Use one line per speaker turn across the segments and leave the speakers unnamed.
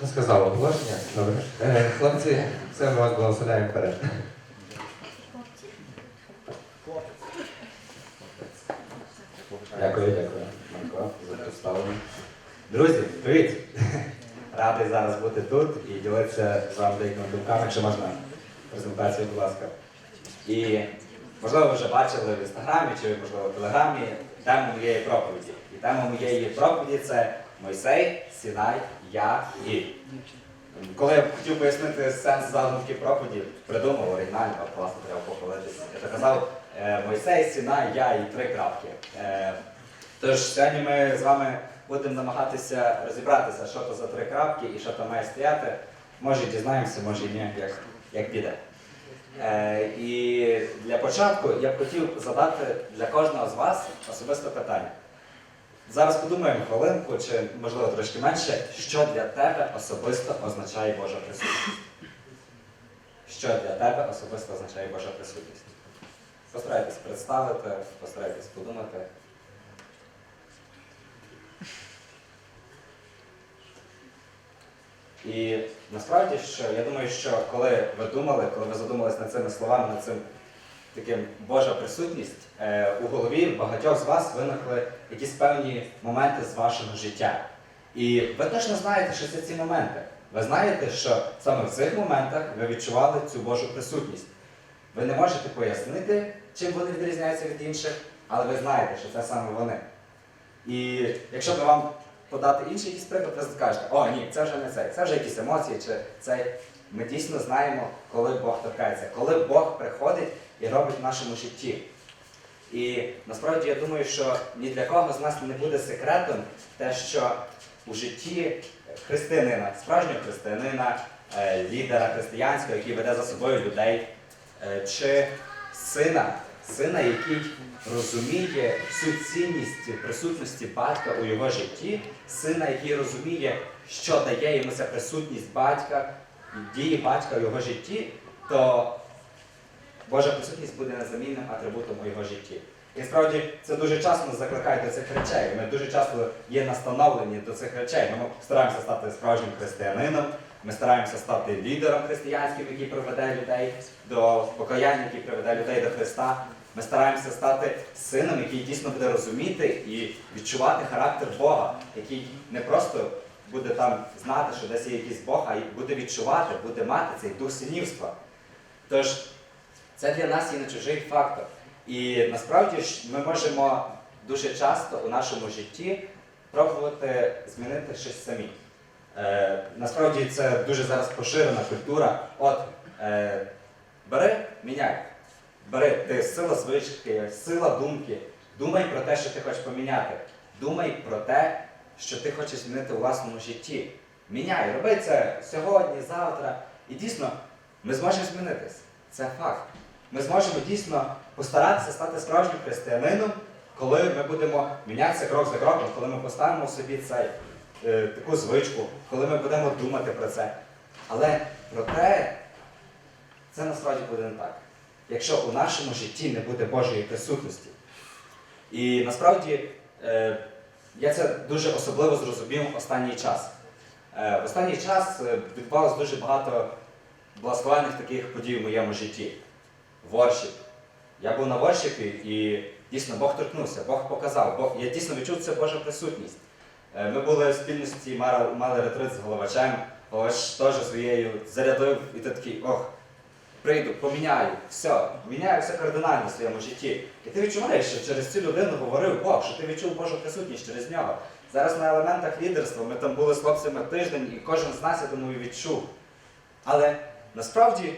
Не сказав оголошення. Добре. Е, хлопці, все ми вас благословляємо вперед. Дякую, дякую, Марко, за представлення. Друзі, привіт! Радий зараз бути тут і ділитися з вами деякими думками, якщо можна презентацію, будь ласка. І можливо ви вже бачили в інстаграмі чи можливо в телеграмі тему моєї проповіді. Тема моєї проповіді це Мойсей, Сінай, я і. Коли я хотів пояснити сенс задумки проповіді, придумав оригінально, класно треба похвалитися. Я казав е, Мойсей, Сінай, я і три крапки. Е, Тож сьогодні ми з вами будемо намагатися розібратися, що то за три крапки і що там має стояти. Може дізнаємося, може і ні, як, як піде. Е, і для початку я б хотів задати для кожного з вас особисте питання. Зараз подумаємо хвилинку, чи можливо трошки менше, що для тебе особисто означає Божа присутність. Що для тебе особисто означає Божа присутність? Постарайтесь представити, постарайтесь подумати. І насправді, що я думаю, що коли ви думали, коли ви задумались над цими словами, над цим таким Божа присутність, е, у голові багатьох з вас виникли якісь певні моменти з вашого життя. І ви точно знаєте, що це ці моменти. Ви знаєте, що саме в цих моментах ви відчували цю Божу присутність. Ви не можете пояснити, чим вони відрізняються від інших, але ви знаєте, що це саме вони. І якщо б вам подати інший якийсь приклад, ви скажете, о, ні, це вже не цей, це вже якісь емоції, чи цей. Ми дійсно знаємо, коли Бог торкається, коли Бог приходить і робить в нашому житті. І насправді я думаю, що ні для кого з нас не буде секретом те, що у житті християнина, справжнього християнина, е, лідера християнського, який веде за собою людей, е, чи сина, сина, який розуміє всю цінність присутності батька у його житті, сина, який розуміє, що дає йому ця присутність батька, дії батька у його житті, то Божа присутність буде незамінним атрибутом у його житті. І справді це дуже часто закликає до цих речей. Ми дуже часто є настановлені до цих речей. Ми стараємося стати справжнім християнином, ми стараємося стати лідером християнським, який приведе людей до покаяння, який приведе людей до Христа. Ми стараємося стати сином, який дійсно буде розуміти і відчувати характер Бога, який не просто буде там знати, що десь є якийсь Бог, а буде відчувати, буде мати цей дух синівства. Тож це для нас є не чужий фактор. І насправді ж ми можемо дуже часто у нашому житті пробувати змінити щось самі. Е, насправді це дуже зараз поширена культура. От е, бери, міняй. Бери, ти сила звички, сила думки. Думай про те, що ти хочеш поміняти. Думай про те, що ти хочеш змінити у власному житті. Міняй, роби це сьогодні, завтра. І дійсно, ми зможемо змінитись. Це факт. Ми зможемо дійсно постаратися стати справжнім християнином, коли ми будемо мінятися крок за кроком, коли ми поставимо собі цей, е, таку звичку, коли ми будемо думати про це. Але проте це насправді буде не так. Якщо у нашому житті не буде Божої присутності. І насправді е, я це дуже особливо зрозумів останній час. Е, в останній час е, відбувалося дуже багато благословенних таких подій в моєму житті. Воршіп. Я був на воршіпі і дійсно Бог торкнувся, Бог показав. Бог, я дійсно відчув це Божа присутність. Е, Ми були в спільності, мали ретрит з головачем, головач теж своєю зарядив, і ти такий, ох, прийду, поміняю, все, міняю все кардинально в своєму житті. І ти відчуваєш, що через цю людину говорив Бог, що ти відчув Божу присутність через нього. Зараз на елементах лідерства ми там були з хлопцями тиждень, і кожен з нас, я думаю, відчув. Але насправді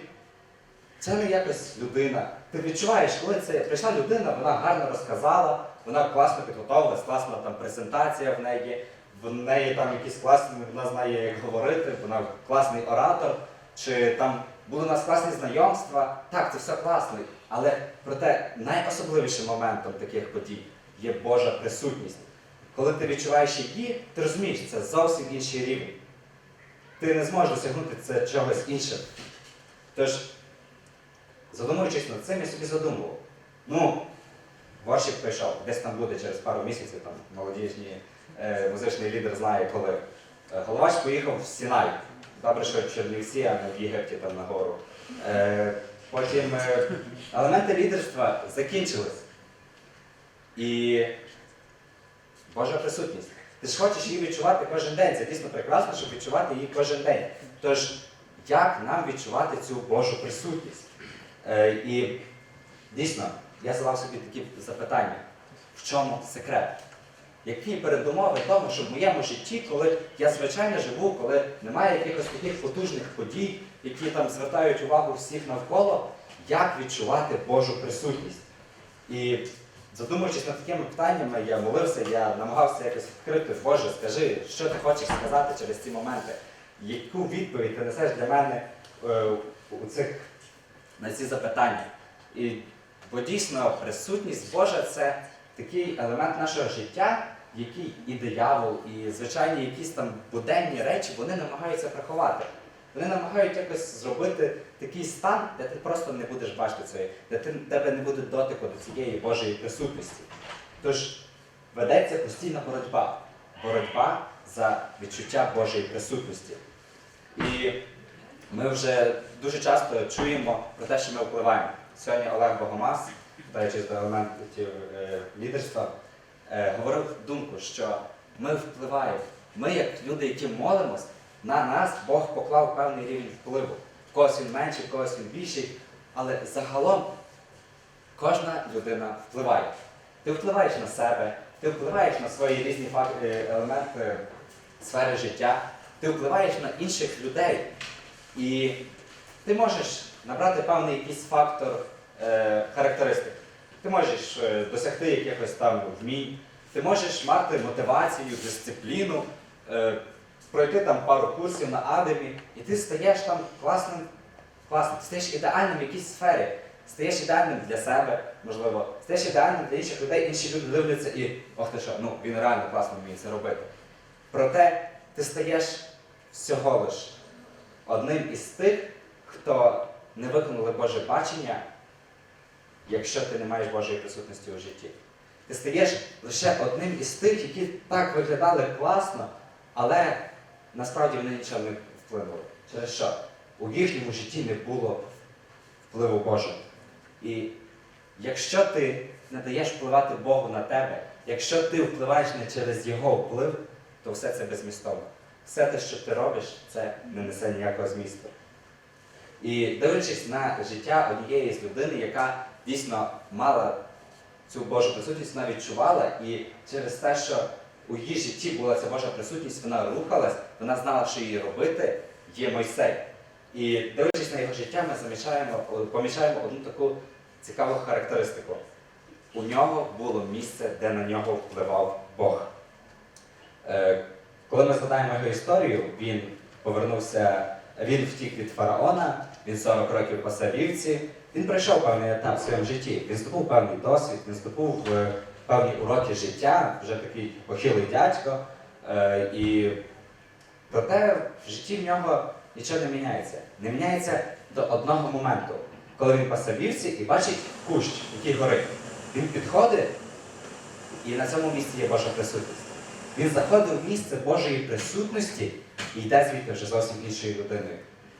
це не якось людина. Ти відчуваєш, коли це прийшла людина, вона гарно розказала, вона класно підготовилась, класна там презентація в неї, в неї там якісь класні, вона знає, як говорити, вона класний оратор, чи там були у нас класні знайомства. Так, це все класно. Але проте найособливішим моментом таких подій є Божа присутність. Коли ти відчуваєш її, ти розумієш, це зовсім інший рівень. Ти не зможеш досягнути це чогось іншим. Тож, задумуючись над цим, я собі задумував. Ну, воршик прийшов, десь там буде через пару місяців, там молодіжні е, музичний лідер знає, коли. Е, Головач поїхав в Сінай. Добре, що в Чернівці, а не в Єгипті там нагору. Е, Потім е, елементи лідерства закінчились. І Божа присутність. Ти ж хочеш її відчувати кожен день. Це дійсно прекрасно, щоб відчувати її кожен день. Тож, як нам відчувати цю Божу присутність? Е, і дійсно, я задав собі такі запитання: в чому секрет? Які передумови тому, що в моєму житті, коли я звичайно живу, коли немає якихось таких потужних подій, які там звертають увагу всіх навколо, як відчувати Божу присутність? І задумуючись над такими питаннями, я молився, я намагався якось відкрити, Боже, скажи, що ти хочеш сказати через ці моменти? Яку відповідь ти несеш для мене е, у цих, на ці запитання? І, бо дійсно присутність Божа це такий елемент нашого життя, який і диявол, і звичайні якісь там буденні речі вони намагаються приховати. Вони намагають якось зробити такий стан, де ти просто не будеш бачити цієї, де ти, тебе не буде дотику до цієї Божої присутності. Тож ведеться постійна боротьба. Боротьба за відчуття Божої присутності. І ми вже дуже часто чуємо про те, що ми впливаємо. Сьогодні Олег Богомаз, вдаючись до елементів е, лідерства, е, говорив думку, що ми впливаємо. Ми, як люди, які молимось, на нас Бог поклав певний рівень впливу. В когось він менший, в когось він більший. Але загалом кожна людина впливає. Ти впливаєш на себе, ти впливаєш на свої різні е, елементи сфери життя, ти впливаєш на інших людей. І ти можеш набрати певний якийсь фактор е, характеристик. Ти можеш е, досягти якихось там вмінь, ти можеш мати мотивацію, дисципліну, е, пройти там пару курсів на Адемі, і ти стаєш там класним, класним, стаєш ідеальним в якійсь сфері, стаєш ідеальним для себе, можливо, стаєш ідеальним для інших людей, інші люди дивляться і ох ти що, ну він реально класно вміє це робити. Проте ти стаєш всього лиш одним із тих, хто не виконали Боже бачення, якщо ти не маєш Божої присутності у житті. Ти стаєш лише одним із тих, які так виглядали класно, але насправді вони нічого не вплинули. Через що? У їхньому житті не було впливу Божого. І якщо ти не даєш впливати Богу на тебе, якщо ти впливаєш не через Його вплив, то все це безмістовно. Все те, що ти робиш, це не несе ніякого змісту. І дивлячись на життя однієї з людини, яка дійсно мала цю Божу присутність, вона відчувала, і через те, що у її житті була ця Божа присутність, вона рухалась, вона знала, що їй робити, є Мойсей. І дивлячись на його життя, ми замічаємо, помічаємо одну таку цікаву характеристику. У нього було місце, де на нього впливав Бог. Коли ми згадаємо його історію, він повернувся, він втік від фараона, він 40 років пасав вівці, він пройшов певний етап в своєму житті, він здобув певний досвід, він здобув е, певні уроки життя, вже такий похилий дядько. Е, І проте в житті в нього нічого не міняється. Не міняється до одного моменту, коли він пасав вівці і бачить кущ, який горить. Він підходить, і на цьому місці є Божа присутність. Він заходить в місце Божої присутності і йде звідти вже зовсім іншою людиною.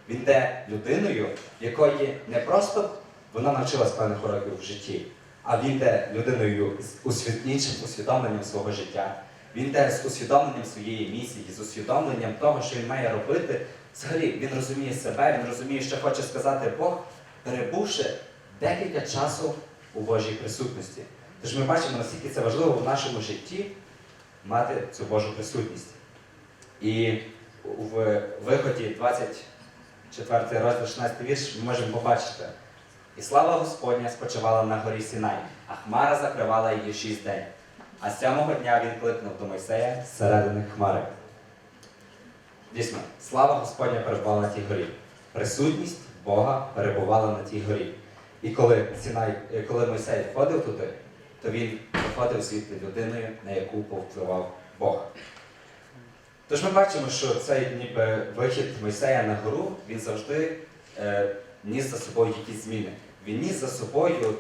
Він йде людиною, якої не просто вона навчилась певних уроків в житті, а він йде людиною з іншим усвідомленням свого життя. Він йде з усвідомленням своєї місії, з усвідомленням того, що він має робити. Взагалі, він розуміє себе, він розуміє, що хоче сказати Бог, перебувши декілька часу у Божій присутності. Тож ми бачимо, наскільки це важливо в нашому житті мати цю Божу присутність. І в виході 24 розділ 16 вірш ми можемо побачити. І слава Господня спочивала на горі Сінай, а хмара закривала її шість день. А сьомого дня він кликнув до Мойсея зсередини хмари. Дійсно, слава Господня перебувала на тій горі. Присутність Бога перебувала на тій горі. І коли Сінай, е, коли Мойсей входив туди, то він виходив звідти людиною, на яку повпливав Бог. Тож ми бачимо, що цей ніби вихід Мойсея на гору, він завжди е, ніс за собою якісь зміни. Він ніс за собою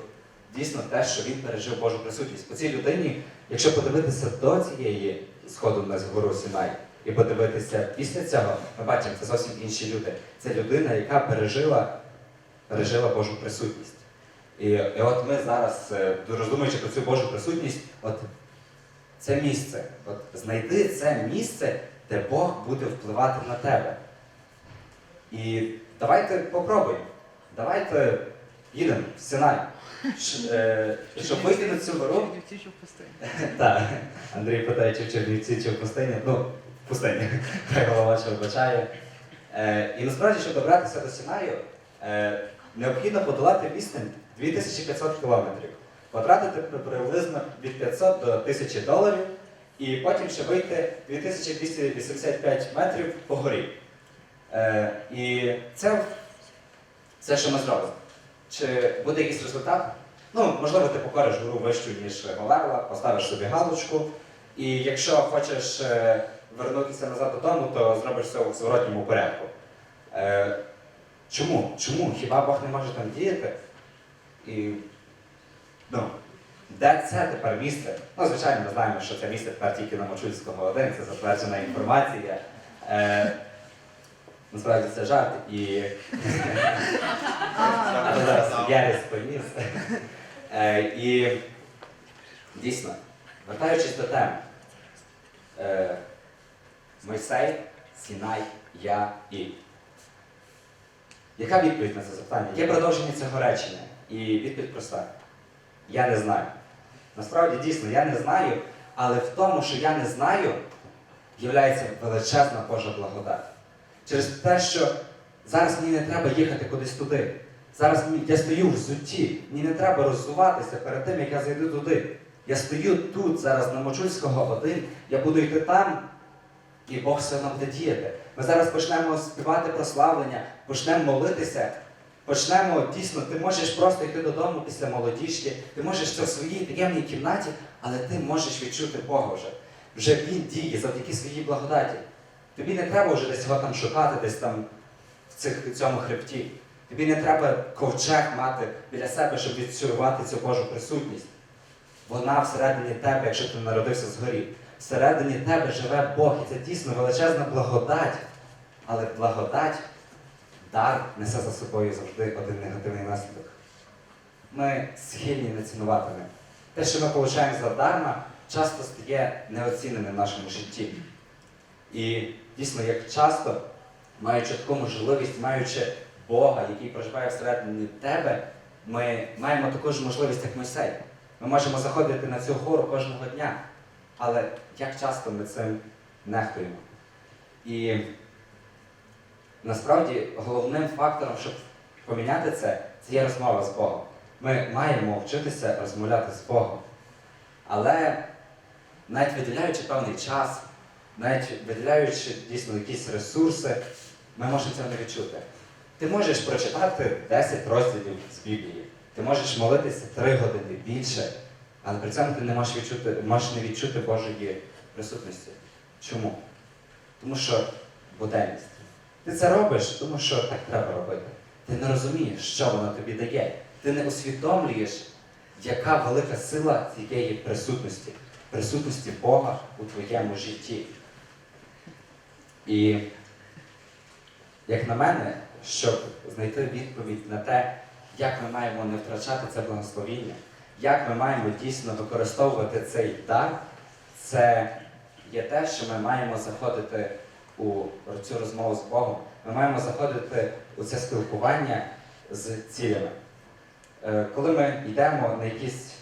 дійсно те, що він пережив Божу присутність. По цій людині, якщо подивитися до цієї сходу на гору Сінай і подивитися після цього, ми бачимо, це зовсім інші люди. Це людина, яка пережила, пережила Божу присутність. І, і от ми зараз, е, роздумуючи про цю Божу присутність, от це місце. От знайди це місце, де Бог буде впливати на тебе. І давайте попробуємо. Давайте їдемо в Синай. Е, Щоб вийти на цю гору, так, Андрій питає, чи в Чернівці, чи в пустині. Ну, в пустині. Хай голова ще вибачає. Е, і насправді, щоб добратися до Сінаю, необхідно подолати відстань 2500 кілометрів, потратити приблизно від 500 до 1000 доларів, і потім ще вийти 2285 метрів по горі. Е, і це все, що ми зробимо. Чи буде якийсь результат? Ну, можливо, ти покориш гору вищу, ніж Говерла, поставиш собі галочку. І якщо хочеш е, вернутися назад додому, то зробиш все в зворотньому порядку. Е, чому? Чому? Хіба Бог не може там діяти? І ну, де це тепер місце? Ну, звичайно, ми знаємо, що це місце тепер тільки на Мочульського 1, це затверджена інформація. Е, насправді це жарт і зараз я розповіс. Е, І дійсно, вертаючись до теми, е, Мойсей, Сінай, я і. Яка відповідь на це запитання? Є продовження цього речення. І відповідь проста. Я не знаю. Насправді, дійсно, я не знаю, але в тому, що я не знаю, є величезна Божа благодать. Через те, що зараз мені не треба їхати кудись туди. Зараз я стою в зутті, мені не треба роззуватися перед тим, як я зайду туди. Я стою тут, зараз на Мочульського один, я буду йти там, і Бог все одно буде діяти. Ми зараз почнемо співати прославлення, почнемо молитися, почнемо дійсно, ти можеш просто йти додому після молодіжки, ти можеш це в своїй таємній кімнаті, але ти можеш відчути Бога вже. Вже Він діє завдяки своїй благодаті. Тобі не треба вже десь його там шукати, десь там в цих, в цьому хребті. Тобі не треба ковчег мати біля себе, щоб відчувати цю Божу присутність. Вона всередині тебе, якщо ти народився згорі. Всередині тебе живе Бог, і це дійсно величезна благодать. Але благодать, дар несе за собою завжди один негативний наслідок. Ми схильні не цінувати ним. Те, що ми отримуємо задарма, часто стає неоціненим в нашому житті. І дійсно, як часто, маючи таку можливість, маючи Бога, який проживає всередині тебе, ми маємо таку ж можливість, як Мойсей. Ми можемо заходити на цю гору кожного дня. Але як часто ми цим нехтуємо? І насправді головним фактором, щоб поміняти це, це є розмова з Богом. Ми маємо вчитися розмовляти з Богом. Але навіть виділяючи певний час, навіть виділяючи дійсно якісь ресурси, ми можемо цього не відчути. Ти можеш прочитати 10 розділів з Біблії, ти можеш молитися 3 години більше, але при цьому ти не можеш відчути, можеш не відчути Божої присутності. Чому? Тому що буденність. Ти це робиш, тому що так треба робити. Ти не розумієш, що воно тобі дає. Ти не усвідомлюєш, яка велика сила цієї присутності, присутності Бога у твоєму житті. І як на мене, щоб знайти відповідь на те, як ми маємо не втрачати це благословіння, як ми маємо дійсно використовувати цей дар, це є те, що ми маємо заходити у цю розмову з Богом. Ми маємо заходити у це спілкування з цілями. Е, Коли ми йдемо на якісь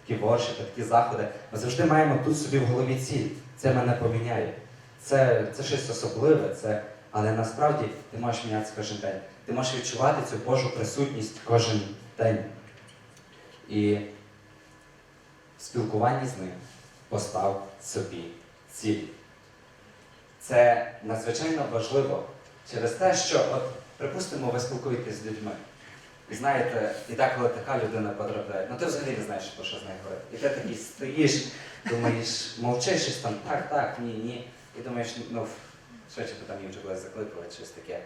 такі воршипи, такі заходи, ми завжди маємо тут собі в голові ціль. Це мене поміняє. Це, це щось особливе, це... але насправді ти можеш мінятися кожен день. Ти можеш відчувати цю Божу присутність кожен день. І в спілкуванні з ним постав собі ціль. Це надзвичайно важливо через те, що, от, припустимо, ви спілкуєтесь з людьми. І знаєте, і деколи така людина потрапляє, ну ти взагалі не знаєш, про що з нею говорити. І ти такий стоїш, думаєш, мовчиш щось там, так, так, ні, ні. І думаєш, ну, швидше би там їм вже колись закликали, щось таке.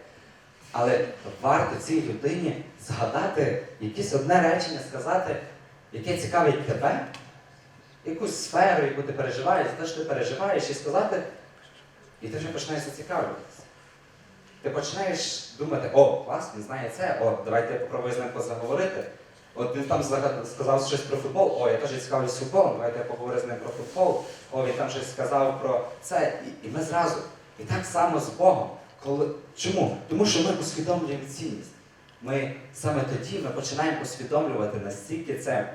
Але варто цій людині згадати якесь одне речення, сказати, яке цікавить тебе. Якусь сферу, яку ти переживаєш, те, що ти переживаєш, і сказати, і ти вже починаєш зацікавлюватися. Ти починаєш думати, о, клас, він знає це, о, давайте я попробую з ним позаговорити. От він там сказав щось про футбол, о, я теж цікавлюсь футболом, давайте я поговорю з ним про футбол, о, він там щось сказав про це. І, і ми зразу. І так само з Богом. Коли... Чому? Тому що ми усвідомлюємо цінність. Ми саме тоді ми починаємо усвідомлювати, настільки це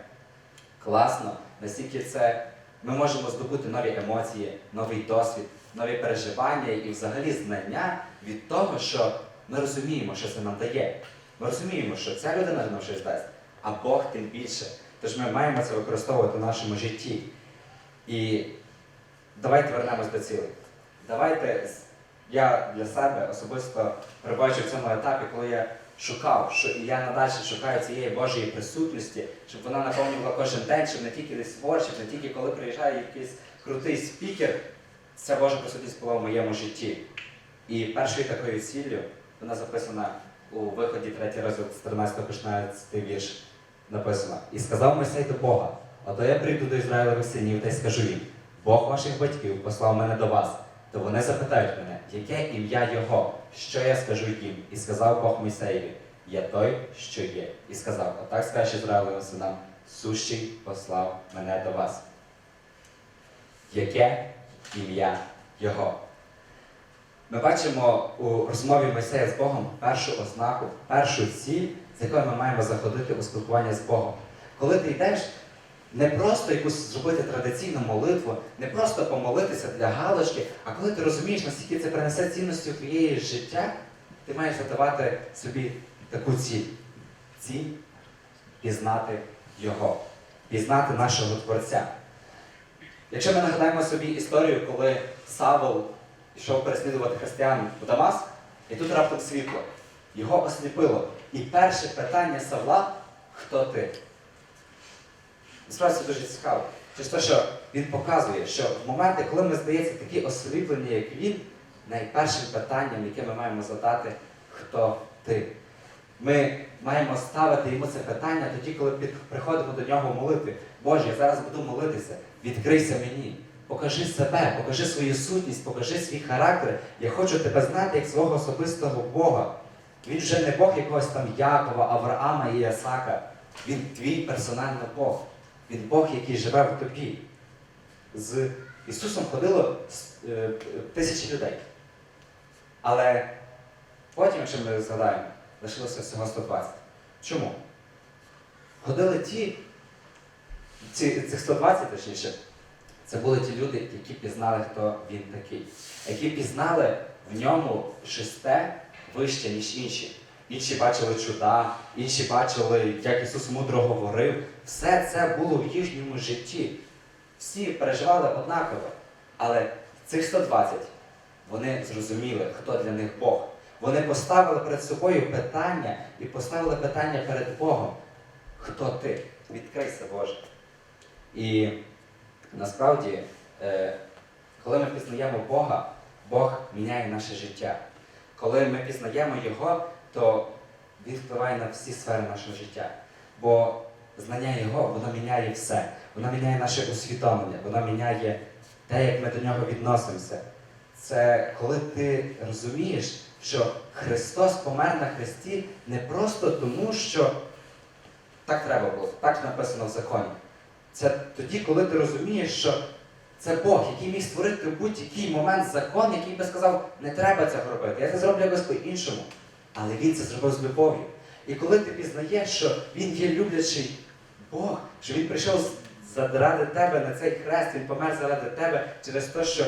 класно, настільки це ми можемо здобути нові емоції, новий досвід, нові переживання і взагалі знання від того, що ми розуміємо, що це нам дає. Ми розуміємо, що ця людина нам щось дасть, а Бог тим більше. Тож ми маємо це використовувати в нашому житті. І давайте вернемось до цілей. Давайте я для себе особисто перебуваючи в цьому етапі, коли я шукав, що і я надалі шукаю цієї Божої присутності, щоб вона наповнювала кожен день, щоб не тільки десь творчі, не тільки коли приїжджає якийсь крутий спікер, ця Божа присутність була в моєму житті. І першою такою ціллю вона записана у виході третій розділ з 13 16 вірш. Написано: І сказав Мойсей до Бога: Ото я прийду до Ізраїлевих синів та й скажу їм: Бог ваших батьків послав мене до вас. То вони запитають мене, яке ім'я Його, що я скажу їм? І сказав Бог Мойсеєві, я той, що є. І сказав, отак скаже Ізраїлевим синам, сущий послав мене до вас. Яке ім'я Його? Ми бачимо у розмові Мойсея з Богом першу ознаку, першу ціль, з якою ми маємо заходити у спілкування з Богом. Коли ти йдеш, не просто якусь зробити традиційну молитву, не просто помолитися для галочки, а коли ти розумієш, наскільки це принесе цінності у твоєї життя, ти маєш задавати собі таку ціль. Ціль пізнати Його, пізнати нашого Творця. Якщо ми нагадаємо собі історію, коли Савол йшов переслідувати християн у Дамаск, і тут раптом світло. Його осліпило. І перше питання Савла хто ти? Насправді це дуже цікаво. Через те, що він показує, що в моменти, коли ми здається такі осліплені, як він, найпершим питанням, яке ми маємо задати, хто ти? Ми маємо ставити йому це питання тоді, коли приходимо до нього в молитві. Боже, я зараз буду молитися, відкрийся мені. Покажи себе, покажи свою сутність, покажи свій характер. Я хочу тебе знати як свого особистого Бога. Він вже не Бог якогось там Якова, Авраама і Ісака. Він твій персональний Бог. Він Бог, який живе в тобі. З Ісусом ходило е, тисячі людей. Але потім, якщо ми згадаємо, лишилося всього 120. Чому? Ходили ті, ці, цих 120, точніше, це були ті люди, які пізнали, хто він такий, які пізнали в ньому шесте вище, ніж інші. Інші бачили чуда, інші бачили, як Ісус мудро говорив. Все це було в їхньому житті. Всі переживали однаково. Але цих 120 вони зрозуміли, хто для них Бог. Вони поставили перед собою питання і поставили питання перед Богом. Хто ти? Відкрийся, Боже. І насправді, е, коли ми пізнаємо Бога, Бог міняє наше життя. Коли ми пізнаємо Його, то Він впливає на всі сфери нашого життя. Бо знання Його, воно міняє все. Воно міняє наше усвідомлення, воно міняє те, як ми до нього відносимося. Це коли ти розумієш, що Христос помер на Христі не просто тому, що так треба було, так написано в законі. Це тоді, коли ти розумієш, що це Бог, який міг створити в будь-який момент закон, який би сказав, не треба цього робити, я це зроблю якось по-іншому. Але він це зробив з любов'ю. І коли ти пізнаєш, що він є люблячий Бог, що він прийшов заради тебе на цей хрест, він помер заради тебе через те, що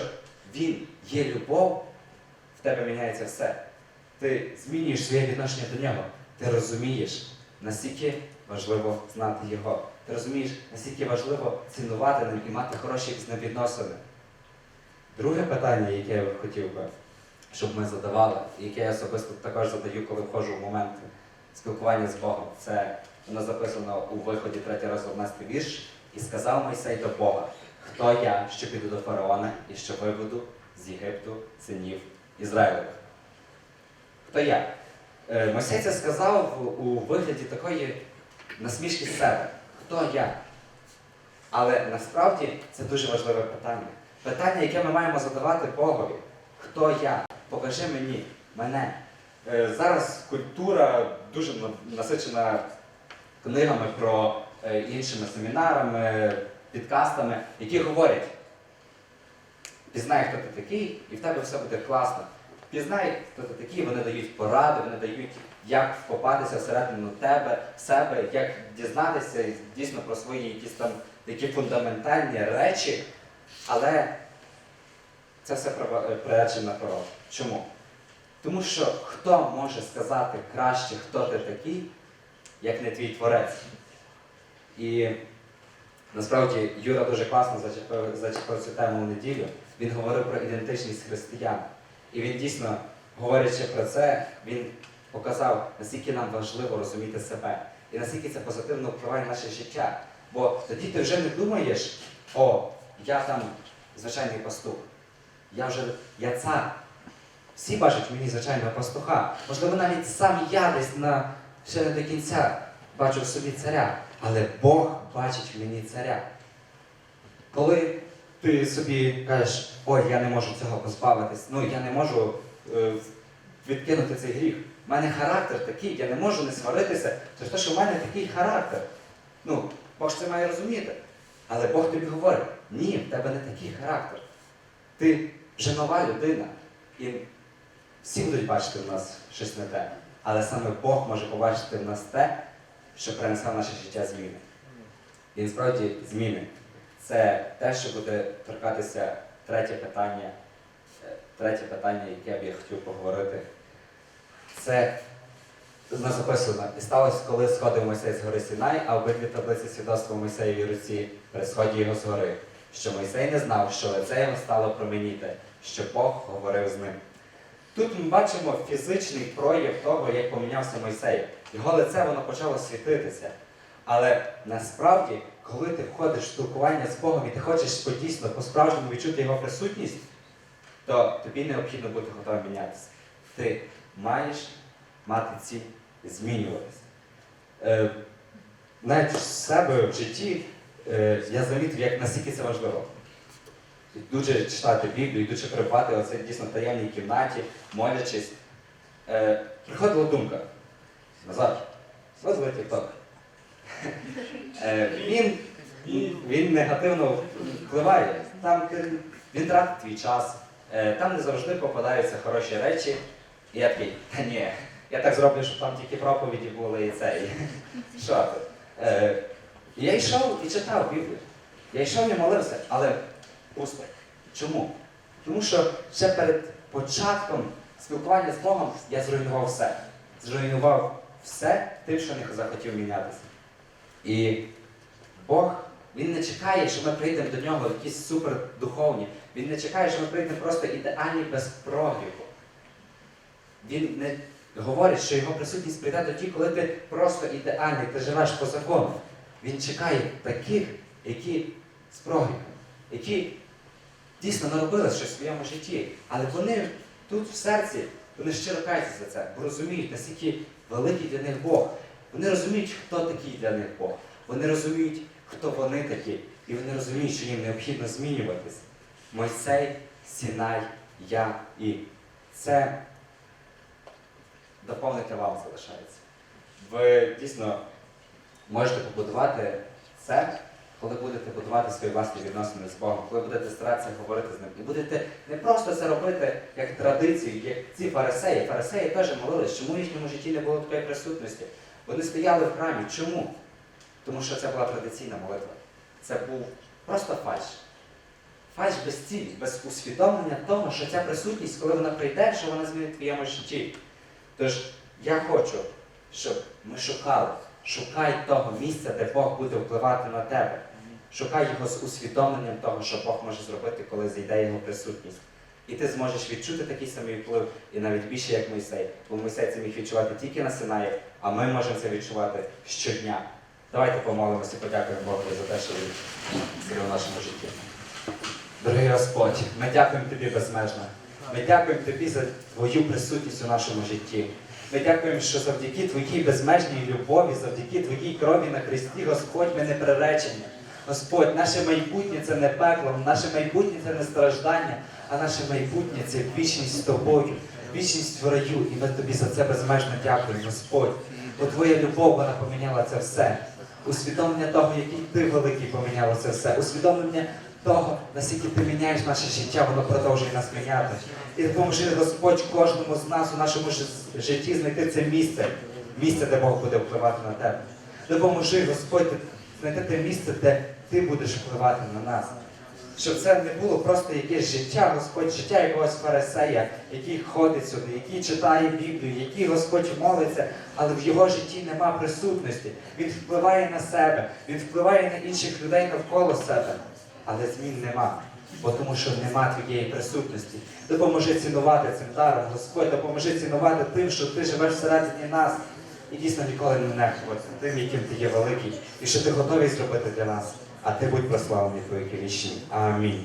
він є любов, в тебе міняється все. Ти змінюєш своє відношення до нього. Ти розумієш, наскільки важливо знати його. Ти розумієш, наскільки важливо цінувати ним і мати хороші відносини. Друге питання, яке я хотів би, щоб ми задавали, і яке я особисто також задаю, коли входжу в момент спілкування з Богом, це воно записано у виході 3 розділ 11 вірш. І сказав Мойсей до Бога, хто я, що піду до фараона і що виведу з Єгипту синів Ізраїлевих. Хто я? Е, Мойсей сказав у вигляді такої насмішки з себе. Хто я? Але насправді це дуже важливе питання. Питання, яке ми маємо задавати Богові. Хто я? Покажи мені мене. Е, Зараз культура дуже насичена книгами про е, іншими семінарами, підкастами, які говорять: пізнай, хто ти такий, і в тебе все буде класно. Пізнай, хто ти такий, вони дають поради, вони дають, як вкопатися всередину тебе, себе, як дізнатися дійсно про свої якісь там такі фундаментальні речі, але це все е, приречено на пророк. Чому? Тому що хто може сказати краще, хто ти такий, як не твій творець? І насправді Юра дуже класно зачепив, зачепив цю тему в неділю. Він говорив про ідентичність християн. І він дійсно, говорячи про це, він показав, наскільки нам важливо розуміти себе і наскільки це позитивно впливає на наше життя. Бо тоді ти вже не думаєш, о, я там звичайний пастух, я вже я цар. Всі бачать мені звичайного пастуха. Можливо, навіть сам я десь на ще не до кінця бачу в собі царя, але Бог бачить в мені царя. Коли ти собі кажеш, ой, я не можу цього позбавитись, ну я не можу е, відкинути цей гріх. У мене характер такий, я не можу не сваритися через те, що в мене такий характер. Ну, Бог це має розуміти. Але Бог тобі говорить, ні, в тебе не такий характер. Ти вже нова людина. І всі будуть бачити в нас щось не те. Але саме Бог може побачити в нас те, що принесе в наше життя зміни. І насправді зміни. Це те, що буде торкатися третє питання, е, третє питання, яке б я хотів поговорити. Це записано, і сталося, коли сходив Мойсей з гори Сінай, а обидві таблиці свідоцтва Мойсеєвій руці при сході його з гори, що Мойсей не знав, що лице його стало променіте, що Бог говорив з ним. Тут ми бачимо фізичний прояв того, як помінявся Мойсей. Його лице воно почало світитися. Але насправді, коли ти входиш в спілкування з Богом і ти хочеш дійсно по-справжньому відчути його присутність, то тобі необхідно бути готовим мінятися. Ти маєш мати ціль змінюватися. Е, навіть в себе в житті е, я замітив, як наскільки це важливо. Йдучи читати Біблію, йдучи перебувати оце дійсно в таємній кімнаті, молячись, е, приходила думка. Назад. Е, він, він негативно впливає. Там він тратить твій час, е, там не завжди попадаються хороші речі. І я такий, та ні, я так зроблю, щоб там тільки проповіді були і це. І, що ти? Е, я йшов і читав Біблію. Я йшов і молився, але пусто. Чому? Тому що ще перед початком спілкування з Богом я зруйнував все. Зруйнував все тим, що не захотів мінятися. І Бог, Він не чекає, що ми прийдемо до нього якісь супердуховні. Він не чекає, що ми прийдемо просто ідеальні без прогріху. Він не говорить, що його присутність прийде тоді, коли ти просто ідеальний, ти живеш по закону. Він чекає таких, які з прогріхом, які дійсно наробили щось в своєму житті. Але вони тут в серці, вони щиро каються за це, бо розуміють, наскільки великий для них Бог. Вони розуміють, хто такий для них Бог. Вони розуміють, хто вони такі. І вони розуміють, що їм необхідно змінюватись. Мойсей, Сінай, я і це доповнити вам залишається. Ви дійсно можете побудувати це, коли будете будувати свої власні відносини з Богом, коли будете старатися говорити з ним. І будете не просто це робити як традицію, як ці фарисеї. Фарисеї теж молились, чому в їхньому житті не було такої присутності. Вони стояли в храмі. Чому? Тому що це була традиційна молитва. Це був просто фальш. Фальш без цілі, без усвідомлення того, що ця присутність, коли вона прийде, що вона змінить в твоєму житті. Тож я хочу, щоб ми шукали, шукай того місця, де Бог буде впливати на тебе. Шукай його з усвідомленням того, що Бог може зробити, коли зайде його присутність. І ти зможеш відчути такий самий вплив, і навіть більше, як Мойсей. Бо Мойсей це міг відчувати тільки на Синаї, а ми можемо це відчувати щодня. Давайте помолимося, подякуємо Богу за те, що він зробив в нашому житті. Дорогий Господь, ми дякуємо Тобі безмежно. Ми дякуємо Тобі за Твою присутність у нашому житті. Ми дякуємо, що завдяки Твоїй безмежній любові, завдяки Твоїй крові на Христі, Господь, ми не приречені. Господь, наше майбутнє це не пекло, наше майбутнє це не страждання, а наше майбутнє це вічність з тобою, вічність в раю. І ми тобі за це безмежно дякуємо, Господь. Бо твоя любов вона поміняла це все. Усвідомлення того, який ти великий поміняло це все. Усвідомлення того, наскільки ти міняєш наше життя, воно продовжує нас міняти. І допоможи Господь кожному з нас у нашому житті знайти це місце, місце, де Бог буде впливати на тебе. Допоможи, Господь, знайти те місце, де ти будеш впливати на нас. Щоб це не було просто якесь життя, Господь, життя якогось фарисея, який ходить сюди, який читає Біблію, який Господь молиться, але в його житті нема присутності. Він впливає на себе, він впливає на інших людей навколо себе, але змін нема. Бо тому що нема твоєї присутності. Допоможи цінувати цим даром, Господь, допоможи цінувати тим, що ти живеш всередині нас. І дійсно ніколи не нехтувати тим, яким ти є великий, і що ти готовий зробити для нас. А ти будь прославлений твої вічні. Амінь.